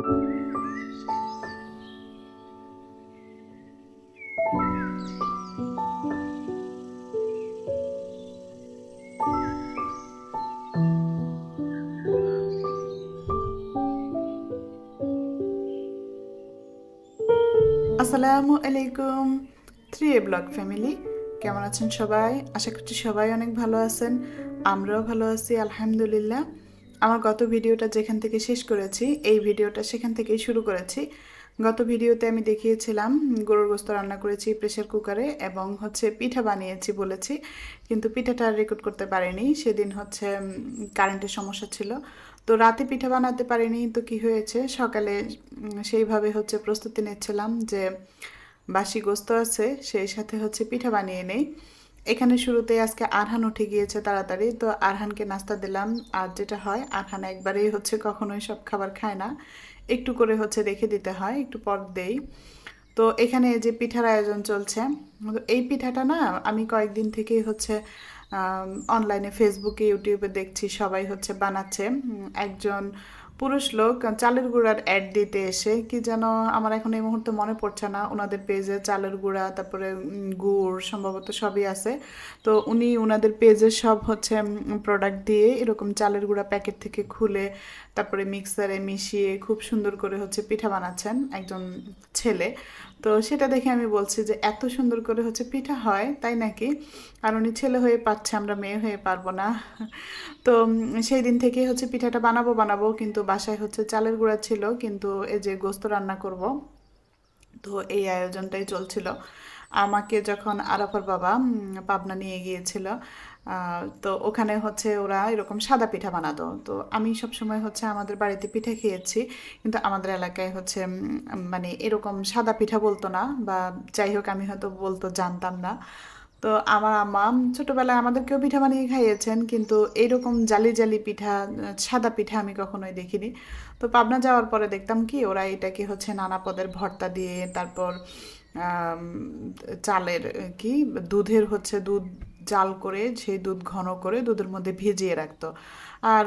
আসসালামু আলাইকুম থ্রি এ blog family কেমন আছেন সবাই? আশা করছি সবাই অনেক ভালো আছেন। আমরাও ভালো আছি, আলহামদুলিল্লাহ। আমার গত ভিডিওটা যেখান থেকে শেষ করেছি, এই ভিডিওটা সেখান থেকেই শুরু করেছি। গত ভিডিওতে আমি দেখিয়েছিলাম, গরুর গোস্ত রান্না করেছি প্রেশার কুকারে এবং হচ্ছে পিঠা বানিয়েছি বলেছি, কিন্তু পিঠাটা রেকর্ড করতে পারিনি। সেদিন হচ্ছে কারেন্টের সমস্যা ছিল। তো রাতে পিঠা বানাতে পারিনি, তো কি হয়েছে? সকালে সেইভাবে হচ্ছে প্রস্তুতি নিচ্ছিলাম যে বাসি গোস্ত আছে, সেই সাথে হচ্ছে পিঠা বানিয়ে নেই। এখানে শুরুতে আজকে আরহান উঠে গিয়েছে তাড়াতাড়ি, তো আরহানকে নাস্তা দিলাম। আর যেটা হয়, আরহান একবারেই হচ্ছে কখনোই সব খাবার খায় না। একটু করে হচ্ছে রেখে দিতে হয়, একটু পর দেই। তো এখানে যে পিঠার আয়োজন চলছে, এই পিঠাটা না আমি কয়েকদিন থেকেই হচ্ছে অনলাইনে ফেসবুকে ইউটিউবে দেখছি সবাই হচ্ছে বানাচ্ছে। একজন পুরুষ লোক চালের গুঁড়ার অ্যাড দিতে এসে কি যেন আমার এখন এই মুহূর্তে মনে পড়ছে না। ওনাদের পেজে চালের গুঁড়া, তারপরে গুড় সম্ভবত সবই আছে। তো উনি ওনাদের পেজে সব হচ্ছে প্রোডাক্ট দিয়ে এরকম চালের গুঁড়া প্যাকেট থেকে খুলে, তারপরে মিক্সারে মিশিয়ে খুব সুন্দর করে হচ্ছে পিঠা বানাচ্ছেন একজন ছেলে। তো সেটা দেখে আমি বলছি যে এত সুন্দর করে হচ্ছে পিঠা হয়, তাই নাকি? আর উনি ছেলে হয়ে পাচ্ছে আমরা মেয়ে হয়ে পারব না। তো সেই দিন থেকেই হচ্ছে পিঠাটা বানাবো বানাবো, কিন্তু বাসায় হচ্ছে চালের গুঁড়া ছিল, কিন্তু এই যে গোস্ত রান্না করব, তো এই আয়োজনটাই চলছিল। আমাকে যখন আরাফার বাবা পাবনা নিয়ে গিয়েছিল তো ওখানে হচ্ছে ওরা এরকম সাদা পিঠা বানাতো। তো আমি সবসময় হচ্ছে আমাদের বাড়িতে পিঠা খেয়েছি, কিন্তু আমাদের এলাকায় হচ্ছে মানে এরকম সাদা পিঠা বলতো না বা যাই হোক আমি হয়তো বলতো জানতাম না। তো আমার আম্মা ছোটোবেলায় আমাদেরকেও পিঠা বানিয়ে খাইয়েছেন, কিন্তু এইরকম জালি জালি পিঠা সাদা পিঠা আমি কখনোই দেখিনি। তো পাবনা যাওয়ার পরে দেখতাম কি ওরা এটাকে হচ্ছে নানা পদের ভর্তা দিয়ে, তারপর চালের কি দুধের হচ্ছে দুধ জাল করে সেই দুধ ঘন করে দুধের মধ্যে ভিজিয়ে রাখতো। আর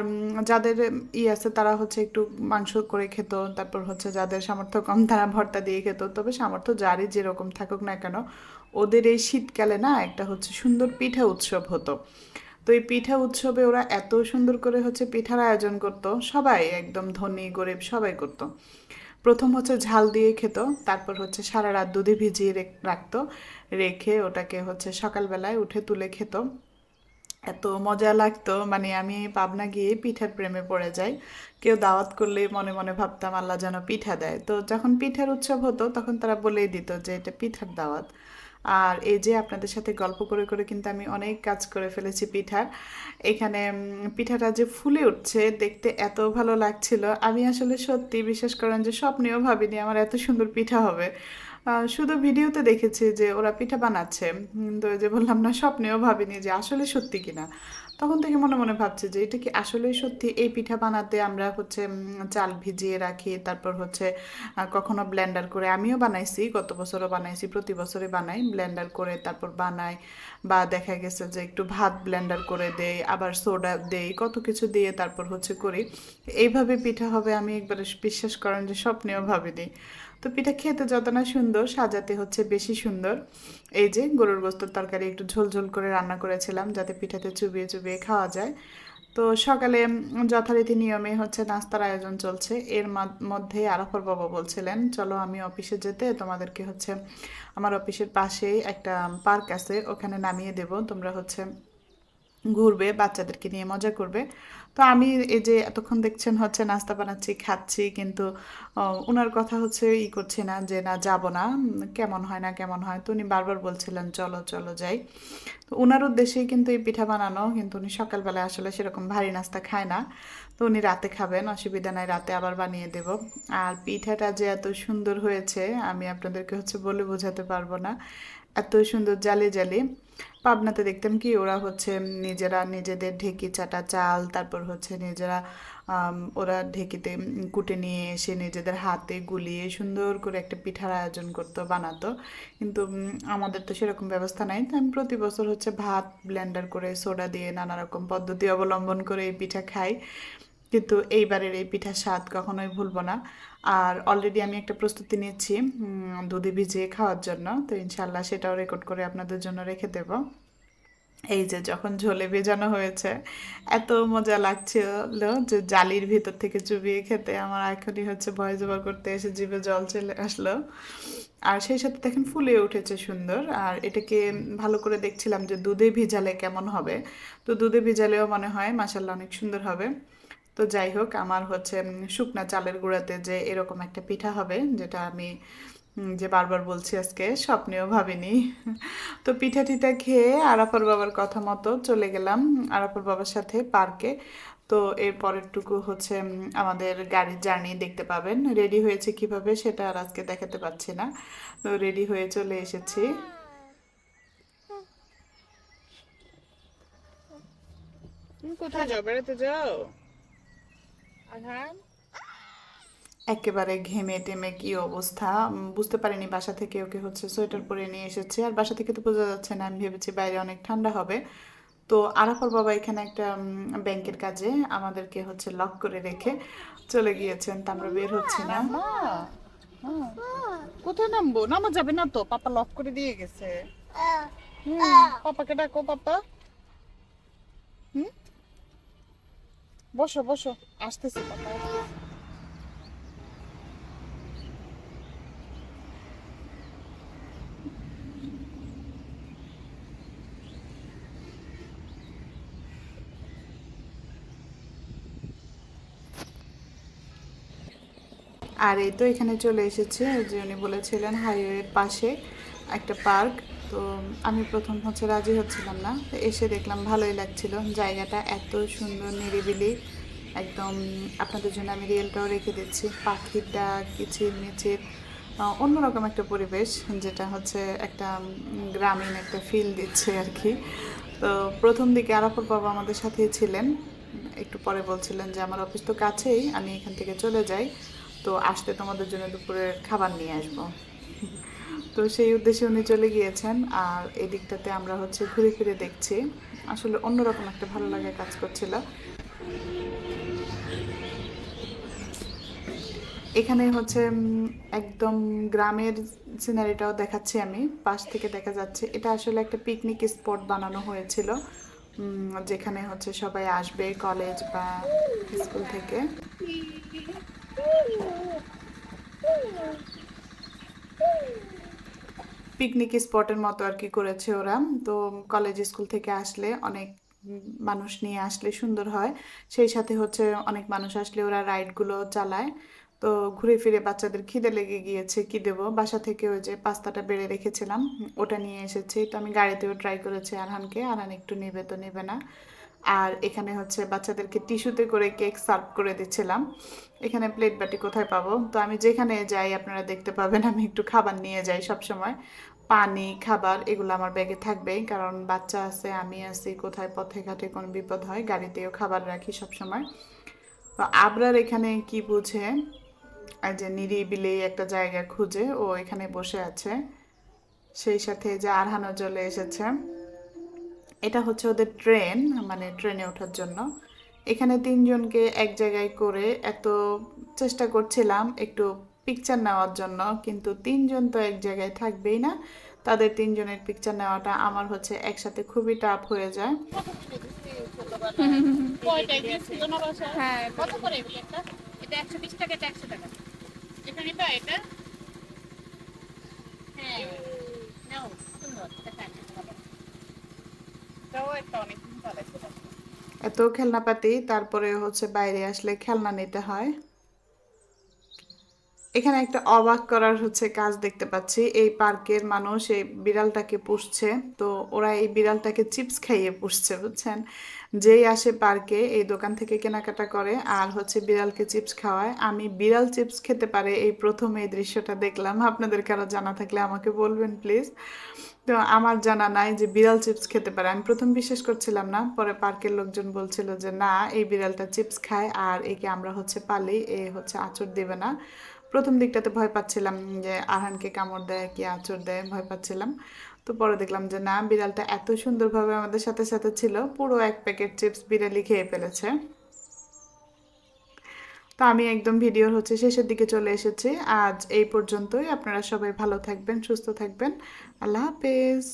যাদের ই আছে তারা হচ্ছে একটু মাংস করে খেত, তারপর হচ্ছে যাদের সামর্থ্য কম তারা ভর্তা দিয়ে খেত। তবে সামর্থ্য যারই যেরকম থাকুক না কেন, ওদের এই শীতকালে না একটা হচ্ছে সুন্দর পিঠা উৎসব হতো। তো এই পিঠা উৎসবে ওরা এত সুন্দর করে হচ্ছে পিঠার আয়োজন করতো, সবাই একদম ধনী, গরিব সবাই করতো। প্রথম হচ্ছে ঝাল দিয়ে খেত, তারপর হচ্ছে সারা রাত দুধে ভিজিয়ে রেখ- রাখতো। রেখে ওটাকে হচ্ছে সকালবেলায় উঠে তুলে খেত। এত মজা লাগতো মানে আমি পাবনা গিয়ে পিঠার প্রেমে পড়ে যাই। কেউ দাওয়াত করলে মনে মনে ভাবতাম, আল্লাহ যেন পিঠা দেয়। তো যখন পিঠার উৎসব হতো, তখন তারা বলেই দিত যে এটা পিঠার দাওয়াত। আর এই যে আপনাদের সাথে গল্প করে করে কিন্তু আমি অনেক কাজ করে ফেলেছি পিঠার। এখানে পিঠাটা যে ফুলে উঠছে দেখতে এত ভালো লাগছিল। আমি আসলে সত্যি বিশ্বাস করেন যে স্বপ্নেও ভাবিনি আমার এত সুন্দর পিঠা হবে। শুধু ভিডিওতে দেখেছি যে ওরা পিঠা বানাচ্ছে। তো যে বললাম না, স্বপ্নেও ভাবিনি যে আসলে সত্যি কিনা। তখন থেকে মনে মনে ভাবছি যে, এটা কি আসলেই সত্যি? এই পিঠা বানাতে আমরা হচ্ছে চাল ভিজিয়ে রাখি, তারপর হচ্ছে কখনো ব্লেন্ডার করে আমিও বানাইছি, গত বছরও বানাইছি, প্রতি বছরে বানাই ব্লেন্ডার করে তারপর বানাই বা দেখা গেছে যে, একটু ভাত ব্লেন্ডার করে দেই, আবার সোডা দেই, কত কিছু দিয়ে তারপর হচ্ছে করি। এইভাবে পিঠা হবে আমি একবারে বিশ্বাস করেন যে, স্বপ্নেও ভাবিনি। তো পিঠা খেতে যত না সুন্দর, সাজাতে হচ্ছে বেশি সুন্দর। এই যে গরুর গোস্তর তরকারি একটু ঝোল ঝোল করে রান্না করেছিলাম যাতে পিঠাতে চুবিয়ে চুবিয়ে খাওয়া যায়। তো সকালে যথারীতি নিয়মে হচ্ছে নাস্তার আয়োজন চলছে। এর মধ্যে আরাফর বাবা বলছিলেন, চলো আমি অফিসে যেতে তোমাদেরকে হচ্ছে, আমার অফিসের পাশেই একটা পার্ক আছে, ওখানে নামিয়ে দেব। তোমরা হচ্ছে ঘুরবে, বাচ্চাদেরকে নিয়ে মজা করবে। তো আমি এই যে এতক্ষণ দেখছেন হচ্ছে নাস্তা বানাচ্ছি, খাচ্ছি, কিন্তু ওনার কথা হচ্ছে ই করছে না যে, না, যাব না। কেমন হয় না, কেমন হয়? তো উনি বারবার বলছিলেন, চলো চলো, যাই। তো ওনার উদ্দেশ্যেই কিন্তু এই পিঠা বানানো, কিন্তু উনি সকালবেলায় আসলে সেরকম ভারী নাস্তা খায় না। তো উনি রাতে খাবেন, অসুবিধা নাই, রাতে আবার বানিয়ে দেব। আর পিঠাটা যে এত সুন্দর হয়েছে, আমি আপনাদেরকে হচ্ছে বলে বোঝাতে পারব না। এত সুন্দর জালি জালি। পাবনাতে দেখতাম কি ওরা হচ্ছে নিজেরা নিজেদের ঢেকি চাটা চাল, তারপর হচ্ছে নিজেরা ওরা ঢেকিতে কুটে নিয়ে এসে নিজেদের হাতে গুলিয়ে সুন্দর করে একটা পিঠার আয়োজন করতো, বানাতো। কিন্তু আমাদের তো সেরকম ব্যবস্থা নাই। আমি প্রতি বছর হচ্ছে ভাত ব্লেন্ডার করে সোডা দিয়ে নানা রকম পদ্ধতি অবলম্বন করে এই পিঠা খাই। কিন্তু এইবারের এই পিঠার স্বাদ কখনোই ভুলবো না। আর অলরেডি আমি একটা প্রস্তুতি নিচ্ছি দুধে ভিজিয়ে খাওয়ার জন্য। তো ইনশাল্লাহ সেটাও রেকর্ড করে আপনাদের জন্য রেখে দেবো। এই যে যখন ঝোলে ভেজানো হয়েছে, এত মজা লাগছিল যে জালির ভিতর থেকে চুবিয়ে খেতে আমার এখনই হচ্ছে ভয় জবার করতে এসে জিভে জল চলে আসলো। আর সেই সাথে দেখেন ফুলে উঠেছে সুন্দর। আর এটাকে ভালো করে দেখছিলাম যে দুধে ভিজালে কেমন হবে। তো দুধে ভিজালেও মনে হয় মাসাল্লাহ অনেক সুন্দর হবে। তো যাই হোক, আমার হচ্ছে শুকনা চালের গুঁড়াতে যে এরকম একটা পিঠা হবে, যেটা আমি যে বারবার বলছি আজকে, স্বপ্নেও ভাবিনি। তো পিঠা টিঠা খেয়ে আরাফার বাবার কথা মতো চলে গেলাম, আরাফার বাবার সাথে পার্কে। তো এর পরেরটুকু হচ্ছে আমাদের গাড়ির জার্নি দেখতে পাবেন। রেডি হয়েছে কীভাবে সেটা আর আজকে দেখাতে পারছি না। তো রেডি হয়ে চলে এসেছি। কোথায় যাও? বেড়াতে যাও? আধান একেবারে ঘেমে টেমে কি অবস্থা? বুঝতে পারিনি বাসা থেকে ওকে হচ্ছে সোয়েটার পরে নিয়ে এসেছে। আর বাসা থেকে তো বোঝা যাচ্ছে না আমি ভেবেছি বাইরে অনেক ঠান্ডা হবে। তো আরাফার বাবা এখানে একটা ব্যাংকের কাজে আমাদেরকে হচ্ছে লক করে রেখে চলে গিয়েছেন তা আমরা বের হচ্ছি না। কোথায় নামবো? নামা যাবে না তো পাপা লক করে দিয়ে গেছে। হুম পাপাকে ডাকো পাপা। হুম? বসো বসো, আসতেছি আসতেছি। আর এই তো এখানে চলে এসেছে, যে উনি বলেছিলেন হাইওয়ের পাশে একটা পার্ক তো আমি প্রথম হচ্ছে রাজি হচ্ছিলাম না। তো এসে দেখলাম ভালোই লাগছিল। জায়গাটা এত সুন্দর, নিরিবিলি। একদম আপনাদের জন্য আমি রিয়েলটাও রেখে দিচ্ছি। পাখির ডাক কিচির মিচির অন্যরকম একটা পরিবেশ, যেটা হচ্ছে একটা গ্রামীণ একটা ফিল দিচ্ছে আর কি। তো প্রথম দিকে আরাফুর বাবা আমাদের সাথেই ছিলেন। একটু পরে বলছিলেন যে, আমার অফিস তো কাছেই, আমি এখান থেকে চলে যাই। তো আসতে তোমাদের জন্য দুপুরের খাবার নিয়ে আসব। তো সেই উদ্দেশ্যে উনি চলে গিয়েছেন আর এই দিকটাতে আমরা হচ্ছে ঘুরে ফিরে দেখছি। আসলে অন্যরকম একটা ভালো লাগা কাজ করছিল। এখানে হচ্ছে একদম গ্রামের সিনারিটাও দেখাচ্ছি আমি। পাশ থেকে দেখা যাচ্ছে, এটা আসলে একটা পিকনিক স্পট বানানো হয়েছিল যেখানে হচ্ছে সবাই আসবে কলেজ বা স্কুল থেকে। পিকনিক স্পটের মতো আর কি করেছে ওরা। তো কলেজ স্কুল থেকে আসলে অনেক মানুষ নিয়ে আসলে সুন্দর হয়। সেই সাথে হচ্ছে অনেক মানুষ আসলে ওরা রাইডগুলো চালায়। তো ঘুরে ফিরে বাচ্চাদের খিদে লেগে গিয়েছে, কি দেবো? বাসা থেকে ওই যে পাস্তাটা বেড়ে রেখেছিলাম, ওটা নিয়ে এসেছি। তো আমি গাড়িতেও ট্রাই করেছি আরহানকে। আরহান একটু নেবে তো নেবে না। আর এখানে হচ্ছে বাচ্চাদেরকে টিস্যুতে করে কেক সার্ভ করে দিচ্ছিলাম। এখানে প্লেট বাটি কোথায় পাবো? তো আমি যেখানে যাই, আপনারা দেখতে পাবেন, আমি একটু খাবার নিয়ে যাই সব সময় পানি, খাবার, এগুলো আমার ব্যাগে থাকবেই, কারণ বাচ্চা আছে, আমি আছি, কোথায় পথে ঘাটে কোনো বিপদ হয়, গাড়িতেও খাবার রাখি সব সময় তো আবরার এখানে কি বুঝে? যে নিরিবিলি একটা জায়গা খুঁজে, ও এখানে বসে আছে। সেই সাথে যে আরহানো চলে এসেছে। এটা হচ্ছে ওদের ট্রেন মানে ট্রেনে ওঠার জন্য। এখানে তিনজনকে এক জায়গায় করে এত চেষ্টা করছিলাম একটু পিকচার নেওয়ার জন্য, কিন্তু তিনজন তো এক জায়গায় থাকবেই না। তাদের তিনজনের পিকচার নেওয়াটা আমার হচ্ছে একসাথে খুবই টাফ হয়ে যায়। এটা হ্যাঁ। একটা অনেক ভালো এত খেলনাপাতি, তারপরে হচ্ছে বাইরে আসলে খেলনা নিতে হয়। এখানে একটা অবাক করার হচ্ছে কাজ দেখতে পাচ্ছি। এই পার্কের মানুষ, এই বিড়ালটাকে পুষছে। তো ওরা এই বিড়ালটাকে চিপস খাইয়ে পুষছে, বুঝছেন? যেই আসে পার্কে, এই দোকান থেকে কেনাকাটা করে আর হচ্ছে বিড়ালকে চিপস খাওয়ায়। আমি বিড়াল চিপস খেতে পারে এই প্রথম এই দৃশ্যটা দেখলাম। আপনাদের কারও জানা থাকলে আমাকে বলবেন, প্লিজ। তো আমার জানা নাই যে বিড়াল চিপস খেতে পারে। আমি প্রথম বিশ্বাস করছিলাম না, পরে পার্কের লোকজন বলছিল যে না, এই বিড়ালটা চিপস খায় আর একে আমরা হচ্ছে পালি, এ হচ্ছে আঁচড় দেবে না। প্রথম দিকটাতে ভয় পাচ্ছিলাম যে আরহানকে কামড় দেয় কি আঁচড় দেয়, ভয় পাচ্ছিলাম। তো পরে দেখলাম যে না, বিড়ালটা এত সুন্দরভাবে আমাদের সাথে সাথে ছিল, পুরো এক প্যাকেট চিপস বিড়ালি খেয়ে ফেলেছে। তো আমি একদম ভিডিওর হচ্ছে শেষের দিকে চলে এসেছি। আজ এই পর্যন্তই। আপনারা সবাই ভালো থাকবেন, সুস্থ থাকবেন। আল্লাহ হাফেজ।